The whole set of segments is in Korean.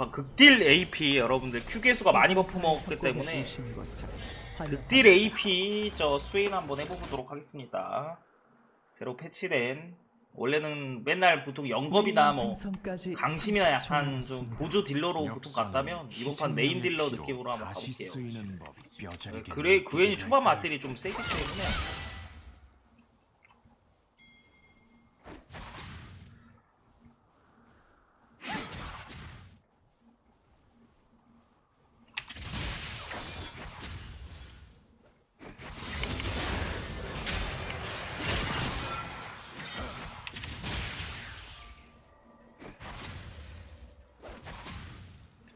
막 극딜 AP 여러분들 Q 개수가 많이 버프 먹었기 때문에 극딜 AP 저 스웨인 한번 해보도록 하겠습니다. 새로 패치된 원래는 맨날 보통 영겁이나 뭐 강심이나 약간 좀 보조 딜러로 보통 갔다면 이번 판 메인 딜러 느낌으로 한번 가볼게요. 그래 그웬이 초반 맛들이 좀 세기 때문에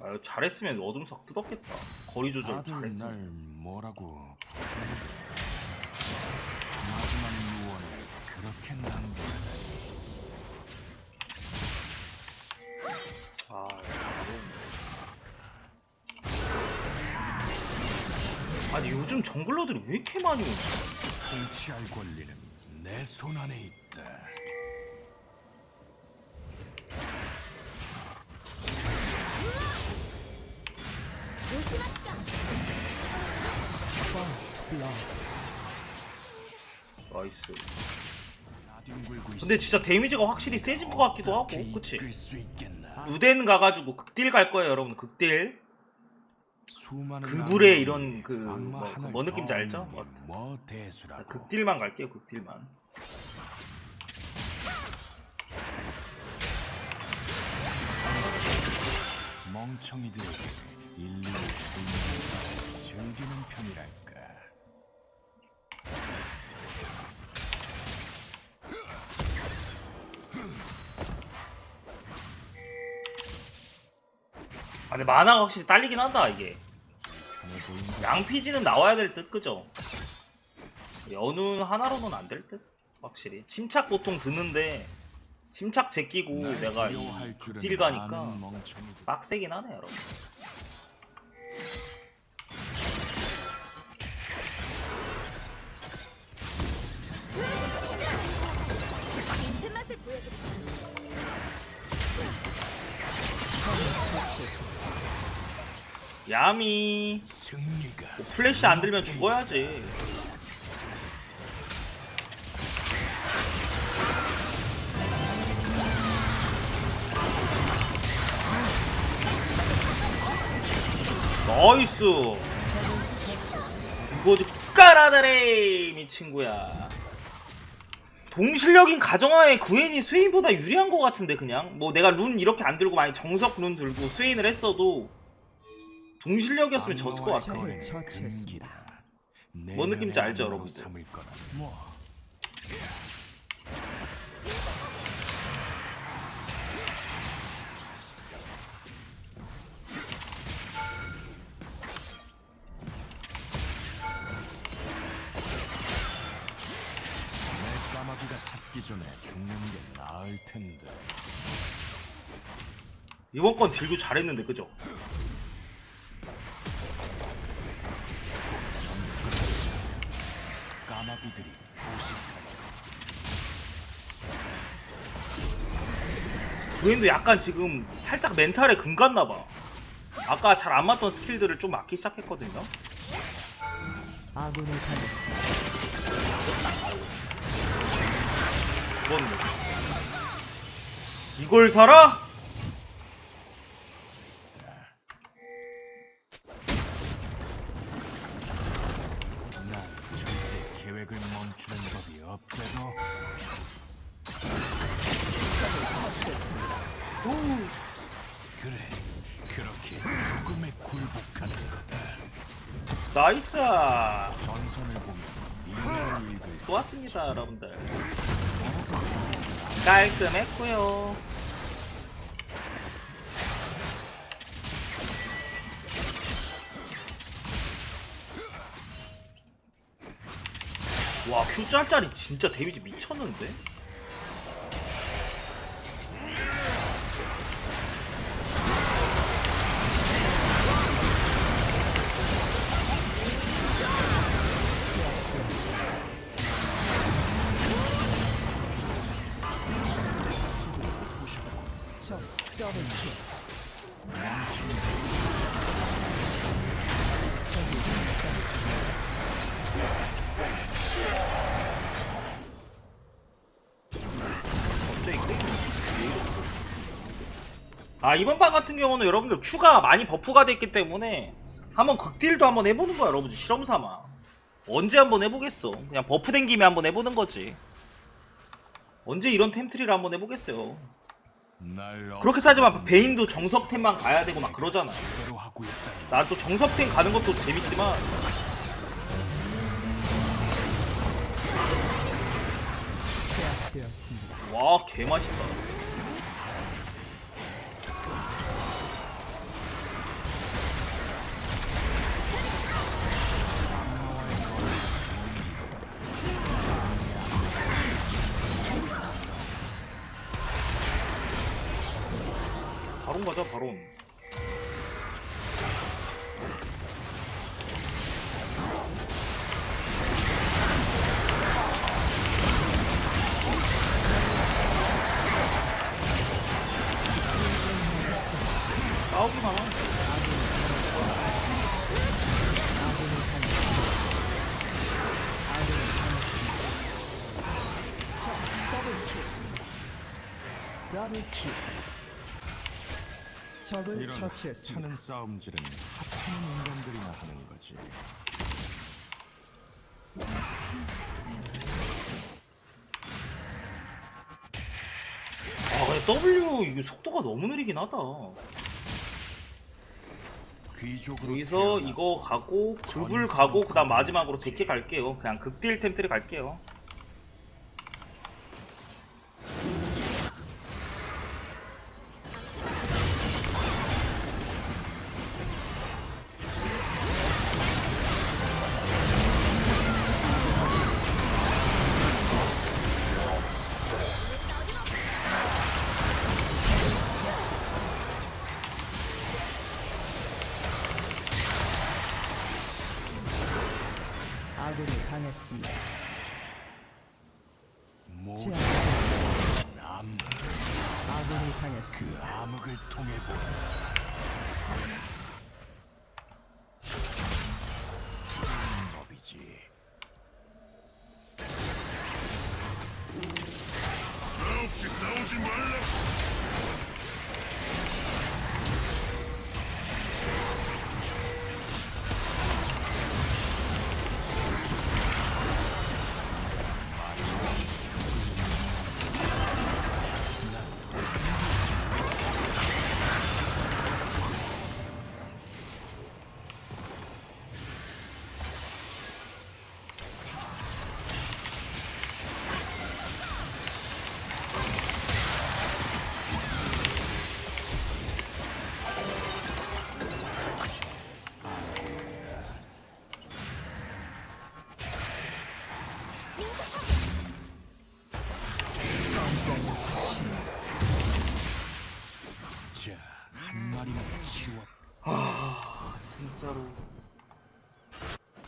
아, 잘했으면 어둠석 뜯었겠다. 거리 조절 다들. 날 뭐라고 마지막 유언을 그렇게 남겨다니 아, 이거. 아니 요즘 정글러들이 왜 이렇게 많이 오지? 통치할 권리는 내 손 안에 있다 나이스. 근데 진짜 데미지가 확실히 세진 것 같기도 하고, 그치? 루덴 가가지고 극딜 갈 거예요, 여러분. 극딜. 악마들이 이런 그 악마 뭐, 뭐 느낌인지 더 알죠? 뭐 대수라고 아, 극딜만 갈게요, 극딜만. 멍청이들에게 분노를 즐기는 편이랄까 근데 만화가 확실히 딸리긴 한다, 이게. 양피지는 나와야 될 듯, 그죠? 연운 하나로는 안 될 듯? 확실히. 침착 보통 드는데, 침착 제끼고 날 내가 극딜 가니까. 빡세긴 하네, 여러분. 야미. 승리가 뭐 플래시 안 들면 죽어야지. 나이스. 이거지 깔아다래 미 친구야. 동실력인 가정하에 구엔이 스웨인보다 유리한 것 같은데 그냥 뭐 내가 룬 이렇게 안 들고 만약 정석 룬 들고 스웨인을 했어도 동실력이었으면 졌을 것 같아. 악마와의 적을 거래는 처치했습니다. 금기다. 뭔 느낌인지 내면의 알죠, 여러분들? 삼을 거나 뭐내 까마귀가 찾기 전에 죽는 게 나을 텐데. 이번 건 딜도 잘했는데 그죠? 구엔도 약간 지금 살짝 멘탈에 금 갔나봐 아까 잘 안 맞던 스킬들을 좀 맞기 시작했거든요 아군을. 이건 뭐 이걸 사라? 계획을 멈추는 법이 없대도 그래 그렇게 죽음에 굴복하는 거다. 나이스! 전선을 보면 미래를 읽을 수 좋았습니다 여러분들. 깔끔했고요 와 Q 짤짤이 진짜 데미지 미쳤는데? 적 더블 킬. 아 이번 판 같은 경우는 여러분들 Q가 많이 버프가 됐기 때문에 한번 극딜도 한번 해보는 거야 여러분들 실험 삼아. 언제 한번 해보겠어? 그냥 버프 된 김에 한번 해보는 거지. 언제 이런 템트리를 한번 해보겠어요? 날 그렇게 따지면 베인도 정석템만 가야 되고 막 그러잖아. 난또 정석템 가는 것도 재밌지만. 와 개맛있다 가자 바론 적을 이런 처치했습니다. 차는 싸움질은 합하는 인간들이나 하는 거지. 아 근데 W 이게 속도가 너무 느리긴 하다 귀족으로 여기서 태어나 이거 가고 극을 가고 그 다음 마지막으로 데키 갈게요 그냥 극딜 템트리 갈게요 당했습니다. 남 아군이 당했습니다. 암흑을 통해 보라.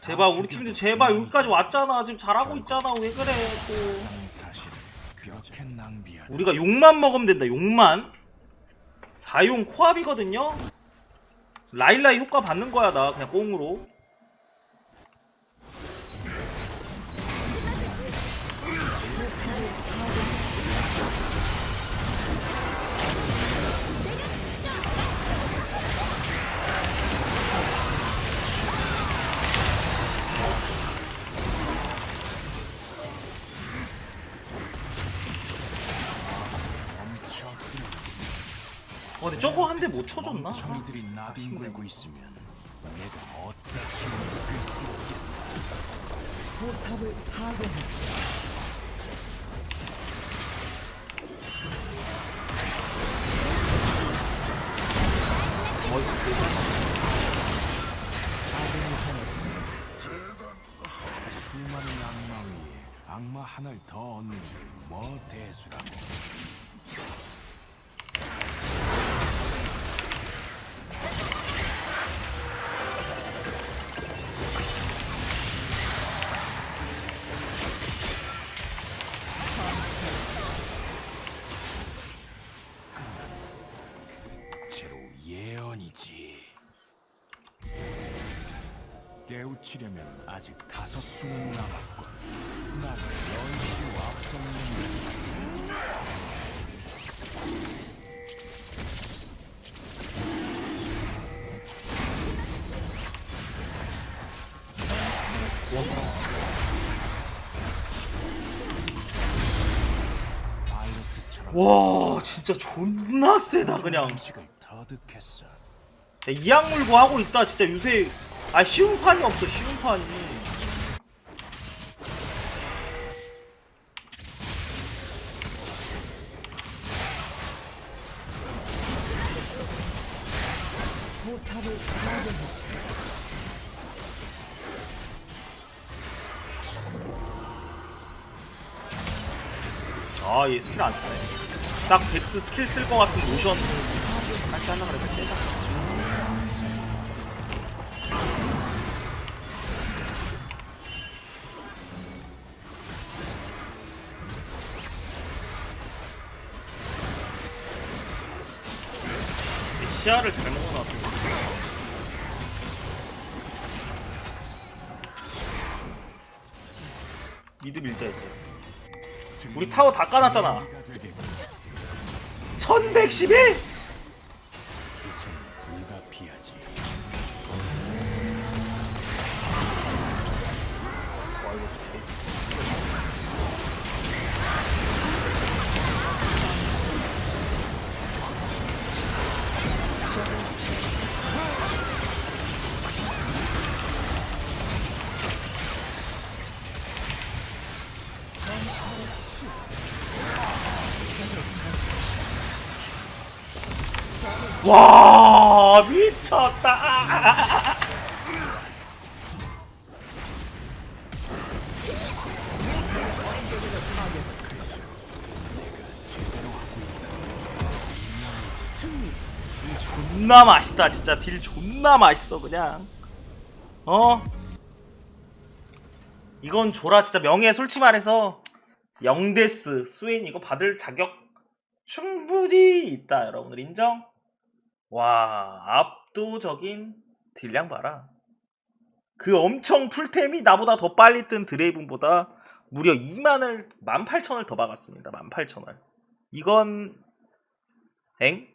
제발 우리 팀도 제발 여기까지 왔잖아. 지금 잘하고 있잖아. 왜 그래 또. 사실 그렇게 낭비하지. 우리가 욕만 먹으면 된다 욕만. 4용 코합이거든요? 라일라이 효과 받는 거야 나 그냥 꽁으로 근데 저거 한 대 못 쳐줬나? 멍청이들이 나뒹굴고 있으면 내가 어떻게 먹을 수 있겠나? 포탑을. 수많은 악마 위에 악마 하나를 더 얻는 게 뭐 대수라고. 깨우치려면 아직 다섯 수는 남았고 나는 너희들이 앞섰는데 바이러스처럼 와 진짜 존나 세다. 그냥 음식을 터득했어. 야, 이악 물고 하고 있다. 진짜 요새 아 쉬운 판이 없어 쉬운 판이. 포탑을 파괴했습니다. 아얘 스킬 안 쓰네. 딱 덱스 스킬 쓸 것 같은 모션. 할줄 하나 그랬지 시야를 잘 먹어놨어 미드 밀자 이제. 우리 타워 다 까놨잖아. 네가 되겠고 1111? 와 미쳤다. 존나 맛있다 진짜. 딜 존나 맛있어 그냥. 어? 이건 줘라 진짜. 명예 솔직히 말해서. 영데스 스웨인 이거 받을 자격 충분히 있다 여러분들. 인정? 와 압도적인 딜량 봐라. 그 엄청 풀템이 나보다 더 빨리 뜬 드레이븐보다 무려 2만을 18,000을 더 박았습니다. 18,000을. 이건 엥?